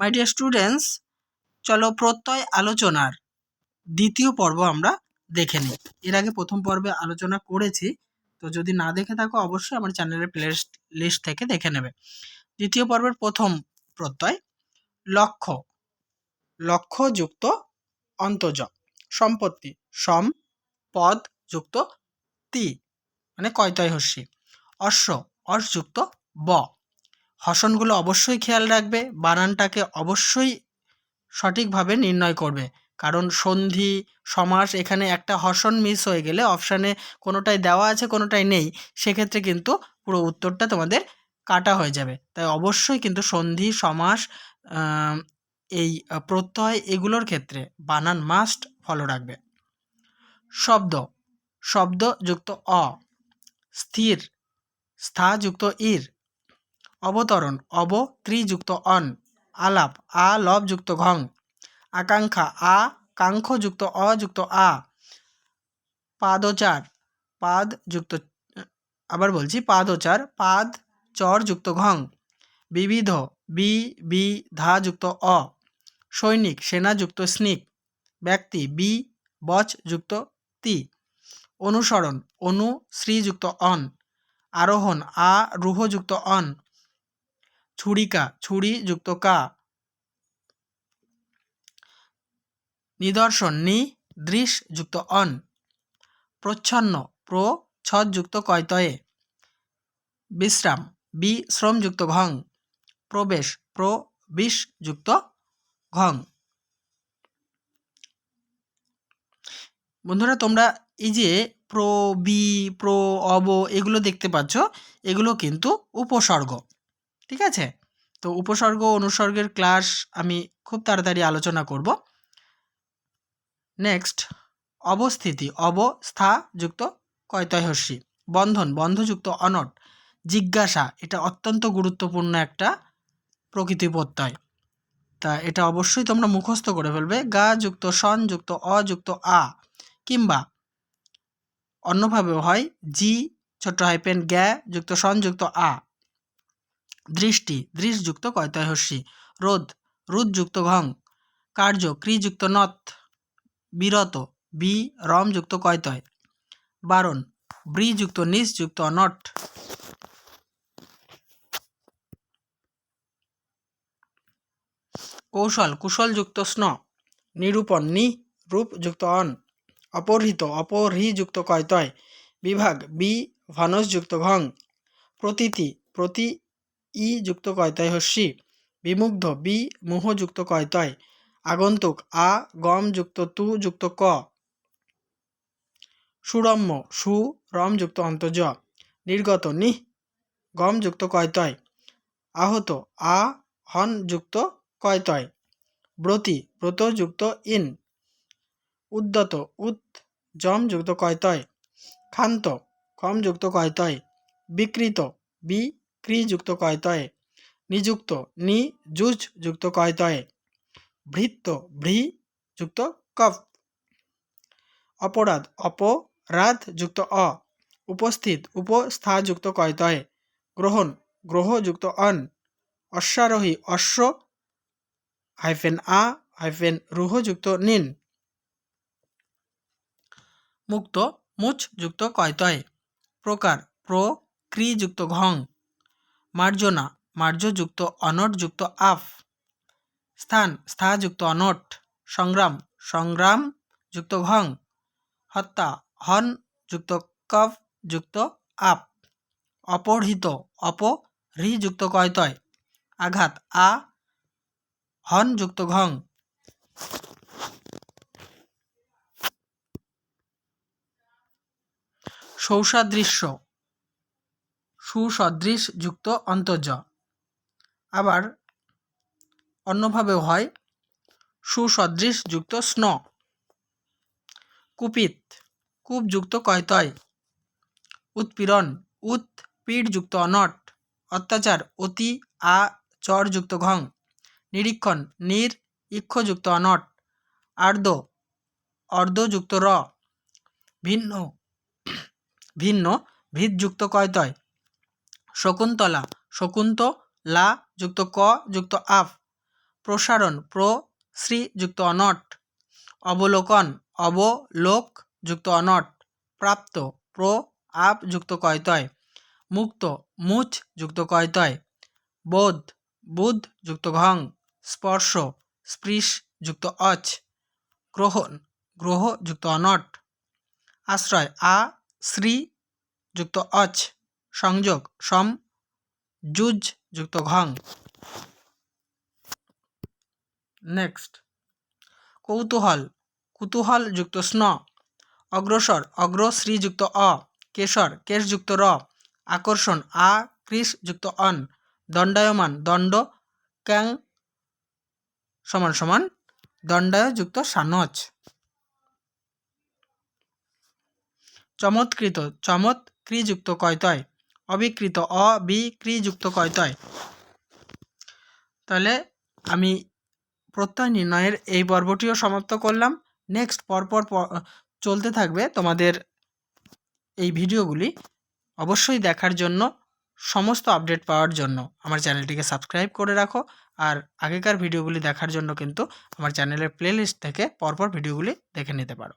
My dear students চলো প্রত্যয় আলোচনার দ্বিতীয় পর্ব আমরা দেখে নিই। এর আগে প্রথম পর্বে আলোচনা করেছি, তো যদি না দেখে থাকো, অবশ্যই আমার চ্যানেলের প্লে লিস্ট থেকে দেখে নেবে। দ্বিতীয় পর্বের প্রথম প্রত্যয়, লক্ষ্য, লক্ষ্যযুক্ত অন্তজ সম্পত্তি, সম, পদ যুক্ত তি মানে কয়তয় হস্যি অশ্ব অর্শযুক্ত ব। হসনগুলো অবশ্যই খেয়াল রাখবে, বানানটাকে অবশ্যই সঠিকভাবে নির্ণয় করবে। কারণ সন্ধি, সমাস এখানে একটা হসন মিস হয়ে গেলে অপশানে কোনোটাই দেওয়া আছে, কোনোটাই নেই। সেক্ষেত্রে কিন্তু পুরো উত্তরটা তোমাদের কাটা হয়ে যাবে। তাই অবশ্যই কিন্তু সন্ধি, সমাস এই প্রত্যয় এগুলোর ক্ষেত্রে বানান মাস্ট ফলো রাখবে। শব্দ, শব্দযুক্ত অ, স্থির স্থা যুক্ত ইর। অবতরণ, অব, ত্রিযুক্ত, অন, আলাপ, আ, লবযুক্ত, ঘং, আকাঙ্ক্ষা, আ, কাঙ্ক্ষযুক্ত, অযুক্ত, আ, পাদচার পাদ যুক্ত আবার বলছি পাদচার, পাদ চর যুক্ত ঘং, বিবিধ, বি বি ধা যুক্ত অ, সৈনিক, সেনাযুক্ত, স্নিক, ব্যক্তি, বি বচ যুক্ত তি, অনুসরণ, অনু, শ্রীযুক্ত, অন, আরোহণ, আ, রুহযুক্ত, অন ছুরিকা ছুরি যুক্ত কা। নিদর্শন, নি, দৃশ যুক্ত অন। প্রচ্ছন্ন, প্র, ছদ যুক্ত কয়তয়ে। বিশ্রাম, বি শ্রমযুক্ত ঘং। প্রবেশ, প্র, বিষ যুক্ত ঘং। বন্ধুরা, তোমরা এই যে প্র, বি, প্র, অব এগুলো দেখতে পাচ্ছ, এগুলো কিন্তু উপসর্গ। ঠিক আছে? তো উপসর্গ অনুসর্গের ক্লাস আমি খুব তাড়াতাড়ি আলোচনা করব। নেক্সট অবস্থিতি অবস্থা যুক্ত কয়তয়হস্যি বন্ধন, বন্ধযুক্ত অনট, জিজ্ঞাসা, এটা অত্যন্ত গুরুত্বপূর্ণ একটা প্রকৃতি প্রত্যয় তা এটা অবশ্যই তোমরা মুখস্থ করে ফেলবে, গা যুক্ত সন যুক্ত অযুক্ত আ, কিংবা অন্যভাবেও হয় জি, ছোট্ট হাইপেন গ্যা যুক্ত সন যুক্ত আ। দৃষ্টি দৃশযুক্ত কয়তয়হস্যি রোদ রুদযুক্ত ঘং, কার্য, ক্রিযুক্ত নথ, বিরত, বি, রমযুক্ত কয়তয় বারণ, ব্রিযুক্ত নিশযুক্ত নট কৌশল, কুশলযুক্ত স্ন, নিরূপণ, নি, রূপযুক্ত অন, অপহৃত, অপহৃযুক্ত কয়তয় বিভাগ, বি ভানসযুক্ত ঘং। প্রতীতি, প্রতি ই যুক্ত কয়তয় হস্যি। বিমুগ্ধ, বি মুহযুক্ত কয়তয় আগন্তুক, আ, গম যুক্ত তু যুক্ত ক। সুরম্য, সু, রম যুক্ত অন্তজ নির্গত নিহ গম যুক্ত কয়তয় আহত, আ, হন যুক্ত কয়তয় ব্রতি, ব্রত যুক্ত ইন। উদ্যত উত জম যুক্ত কয়তয় ক্ষান্ত কম যুক্ত কয়তয় বিকৃত, বি ক্রি যুক্ত কয়তয়? নিযুক্ত নি যুজ যুক্ত কয়তয়ে? ভৃত্ত ভৃ যুক্ত কফ। অপরাধ অপরাধ যুক্ত অ। উপস্থিত, উপস্থা যুক্ত কয়তয়ে? গ্রহণ, গ্রহ যুক্ত অন। অশ্বারোহী, অশ্ব হাইফেন আ, হাইফেন রুহযুক্ত নিন। মুক্ত, মুচ যুক্ত কয়তয়? প্রকার প্র ক্রিযুক্ত ঘং। মার্জনা, মার্জযুক্ত অনটযুক্ত আফ। স্থান, স্থাযুক্ত অনট। সংগ্রাম সংগ্রাম যুক্ত ঘং। হত্যা, হন যুক্ত কফ যুক্ত আপ। অপহৃত অপ হৃ যুক্ত কয়তয়। আঘাত, আ, হন যুক্ত ঘং। সৌসাদৃশ্য সুসদৃশ যুক্ত অন্তর্য। আবার অন্যভাবেও হয়, সুসদৃশ যুক্ত স্ন। কুপিত যুক্ত কয়তয় উৎপীড়ন উৎ যুক্ত অনট। অত্যাচার, অতি আ, চর যুক্ত ঘং। নিরীক্ষণ, নির ইক্ষযুক্ত অনট। আর্দ অর্ধযুক্ত র। ভিন্ন ভিন্ন ভিতযুক্ত কয়তয় শকুন্তলা, শকুন্ত, লা যুক্ত ক যুক্ত আফ। প্রসারণ, প্র, শ্রী যুক্ত অনট। অবলোকন, অবলোক যুক্ত অনট। প্রাপ্ত, প্র আপ যুক্ত কয়তয়। মুক্ত, মুচ যুক্ত কয়তয়। বোধ, বুধ যুক্ত ঘং। স্পর্শ, স্পৃশ যুক্ত অচ। গ্রহণ, গ্রহ যুক্ত অনট। আশ্রয়, আ, শ্রী যুক্ত অচ। সংযোগ, সম, যুজ যুক্ত ঘং। নেক্সট কৌতূহল, কুতূহল যুক্ত স্ন। অগ্রসর, অগ্র শ্রীযুক্ত অ। কেশর কেশযুক্ত র। আকর্ষণ, আ, কৃষ যুক্ত অন। দণ্ডায়মান, দণ্ড, ক্যাং, সমান সমান, দণ্ডায় যুক্ত সানচ চমৎকৃত, চমৎ ক্রিযুক্ত কয়তয় অবিকৃত, অবিক্রিযুক্ত কয়তয় তাহলে আমি প্রত্যয় নির্ণয়ের এই পর্বটিও সমাপ্ত করলাম। নেক্সট পরপর চলতে থাকবে তোমাদের এই ভিডিওগুলি অবশ্যই দেখার জন্য, সমস্ত আপডেট পাওয়ার জন্য। আমার চ্যানেলটিকে সাবস্ক্রাইব করে রাখো আর আগেকার ভিডিওগুলি দেখার জন্য কিন্তু আমার চ্যানেলের প্লেলিস্ট থেকে পরপর ভিডিওগুলি দেখে নিতে পারো।